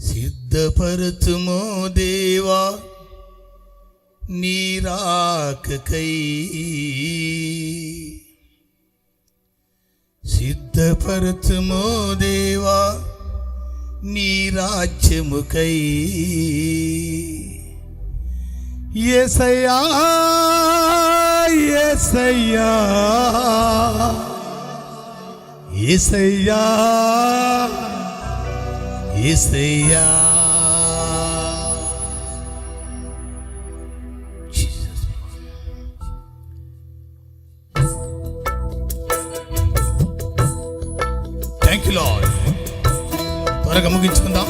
సిద్ధపరచుమో దేవా నీరాకకై సిద్ధపరచుమో దేవా నీ రాజ్యముకై ఎసయ్యా ఎసయ్యా ఎసయ్యా ఎసయ్యా థ్యాంక్ యూ లాడ్ త్వరగా ముగించుకుందాం.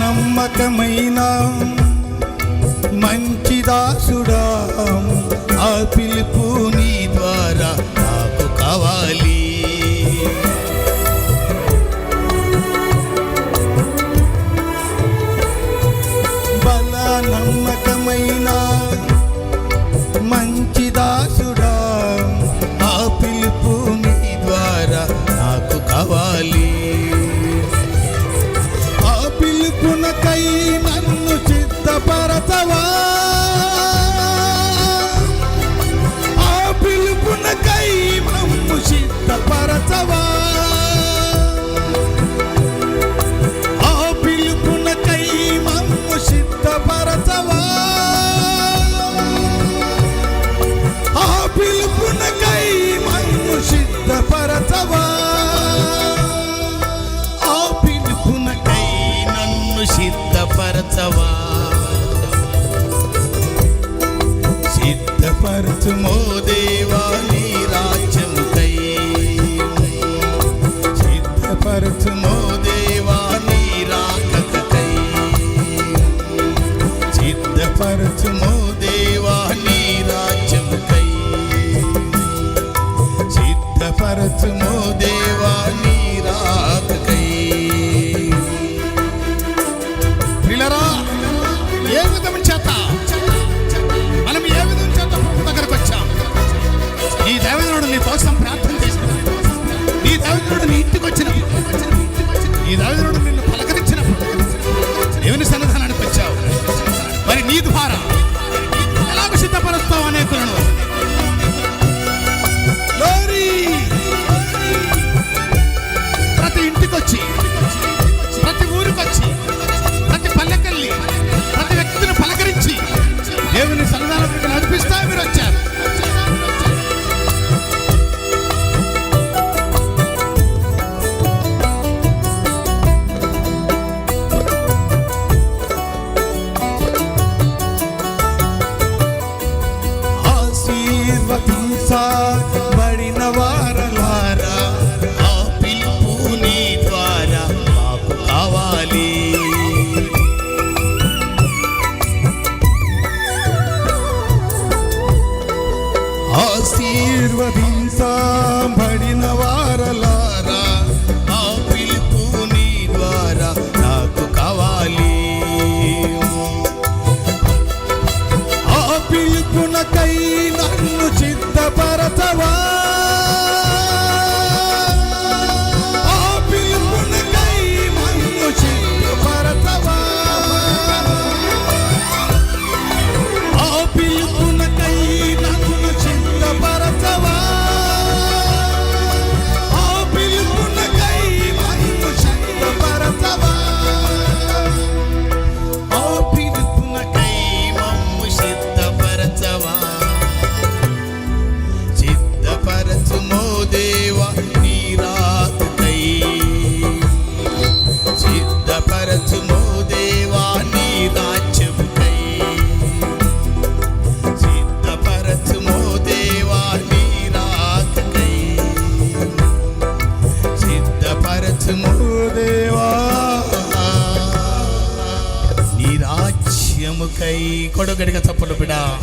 నమ్మకమైన మంచి దాసుడా. ఆ పిలుపు నీ ద్వారా నాకు కావాలి. బల నమ్మకమైన మంచి దాసుడా. ఆ పిలుపు సిద్ధపరచుమో దేవా నీ రాజ్యముకై సిద్ధపరచుమో దేవా నీ రాకకై సిద్ధపరచుమో దేవా నీ రాజ్యముకై సిద్ధపరచుమో దేవా నీ రాకకై ఏ విధం చేత? ఆశీర్వదించబడిన వారలారా ఆ పిలుపు నీ ద్వారా మాకు కావాలి ఆశీర్వదించబడిన వారలారా నీ కొడుగడిగా చప్పలు బిడా.